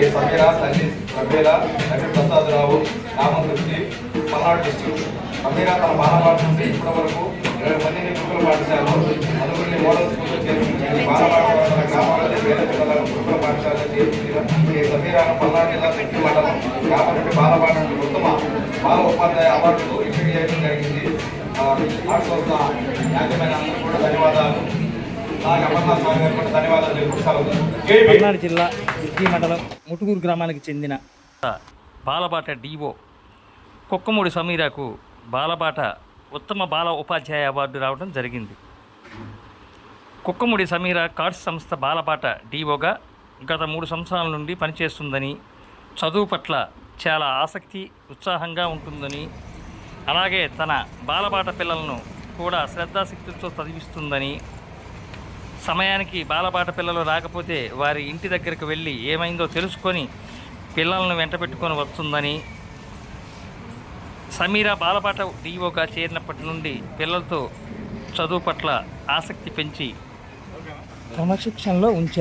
K Sameera తల్లి రబేల రవి ప్రసాదరావు రామకృష్ణి పల్నాడు డిస్టిక్ సమీర తన బాలపాట నుండి ఇప్పటి వరకు ఇరవై మందిని గురుకుల పాఠశాలలో నలుగురిని మోడల్ స్కూల్లో చేర్పించింది బాలపాఠశాల గ్రామాలలో వేల పిల్లలను గురుకుల పాఠశాలలో చేర్చింది కె సమీరాను పల్నాడు జిల్లా శక్తి మండలం గ్రామ నుండి బాలపాట నుండి ఉత్తమ బాల ఉపాధ్యాయ అవార్డుకు ఎంపిక చేయడం జరిగింది. అందరికీ కూడా ధన్యవాదాలు. అమర్నాథ్ స్వామి గారికి కూడా ధన్యవాదాలు. పల్నాడు జిల్లా సిద్ధి మండలం ముటుగూరు గ్రామానికి చెందిన బాలబాట డిఓ కుక్కమూడి సమీరాకు బాలబాట ఉత్తమ బాల ఉపాధ్యాయ అవార్డు రావడం జరిగింది. కుక్కమూడి సమీర కార్డ్స్ సంస్థ బాలబాట డిఓగా గత మూడు సంవత్సరాల నుండి పనిచేస్తుందని చదువు పట్ల చాలా ఆసక్తి ఉత్సాహంగా ఉంటుందని అలాగే తన బాలబాట పిల్లలను కూడా శ్రద్ధాశక్తితో చదివిస్తుందని సమయానికి బాలబాట పిల్లలు రాకపోతే వారి ఇంటి దగ్గరికి వెళ్ళి ఏమైందో తెలుసుకొని పిల్లలను వెంట పెట్టుకొని వస్తుందని సమీర బాలబాట డిఓగా చేరినప్పటి నుండి పిల్లలతో చదువు పట్ల ఆసక్తి పెంచి క్రమశిక్షణలో ఉంచారు.